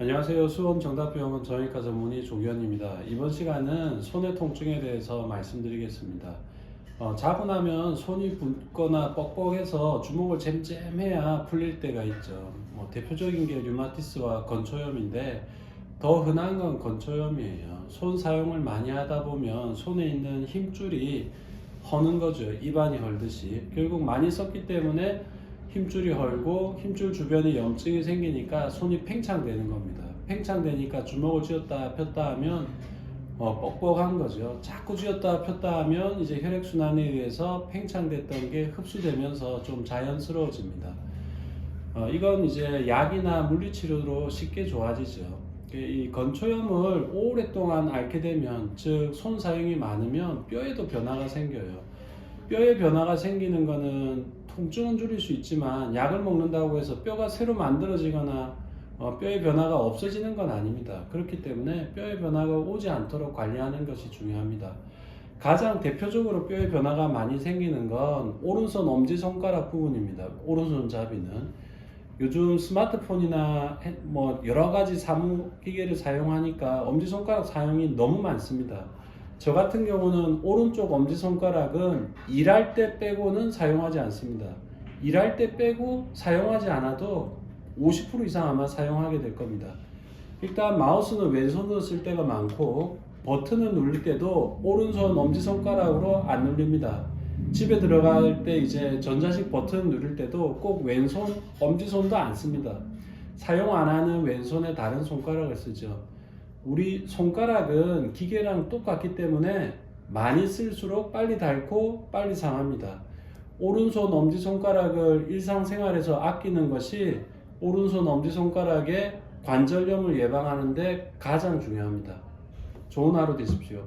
안녕하세요. 수원 정답병원 정형외과 전문의 조기현입니다. 이번 시간은 손의 통증에 대해서 말씀드리겠습니다. 어, 자고 나면 손이 붓거나 뻑뻑해서 주먹을 잼잼해야 풀릴 때가 있죠. 뭐 대표적인 게 류마티스와 건초염인데 더 흔한 건 건초염이에요. 손 사용을 많이 하다 보면 손에 있는 힘줄이 허는 거죠. 입안이 헐듯이. 결국 많이 썼기 때문에 힘줄이 헐고 힘줄 주변에 염증이 생기니까 손이 팽창되는 겁니다. 팽창되니까 주먹을 쥐었다 폈다 하면 어, 뻑뻑한 거죠. 자꾸 쥐었다 폈다 하면 이제 혈액순환에 의해서 팽창됐던 게 흡수되면서 좀 자연스러워집니다. 어, 이건 이제 약이나 물리치료로 쉽게 좋아지죠. 이 건초염을 오랫동안 앓게 되면 즉 손 사용이 많으면 뼈에도 변화가 생겨요. 뼈에 변화가 생기는 거는 통증은 줄일 수 있지만 약을 먹는다고 해서 뼈가 새로 만들어지거나 어, 뼈의 변화가 없어지는 건 아닙니다. 그렇기 때문에 뼈의 변화가 오지 않도록 관리하는 것이 중요합니다. 가장 대표적으로 뼈의 변화가 많이 생기는 건 오른손 엄지 손가락 부분입니다. 오른손 잡이는 요즘 스마트폰이나 해- 뭐 여러 가지 사무 기계를 사용하니까 엄지 손가락 사용이 너무 많습니다. 저 같은 경우는 오른쪽 엄지손가락은 일할 때 빼고는 사용하지 않습니다. 일할 때 빼고 사용하지 않아도 50% 이상 아마 사용하게 될 겁니다. 일단 마우스는 왼손으로 쓸 때가 많고 버튼을 누를 때도 오른손 엄지손가락으로 안 눌립니다. 집에 들어갈 때 이제 전자식 버튼 누를 때도 꼭 왼손 엄지손도 안 씁니다. 사용 안 하는 왼손에 다른 손가락을 쓰죠. 우리 손가락은 기계랑 똑같기 때문에 많이 쓸수록 빨리 닳고 빨리 상합니다. 오른손 엄지손가락을 일상생활에서 아끼는 것이 오른손 엄지손가락의 관절염을 예방하는데 가장 중요합니다. 좋은 하루 되십시오.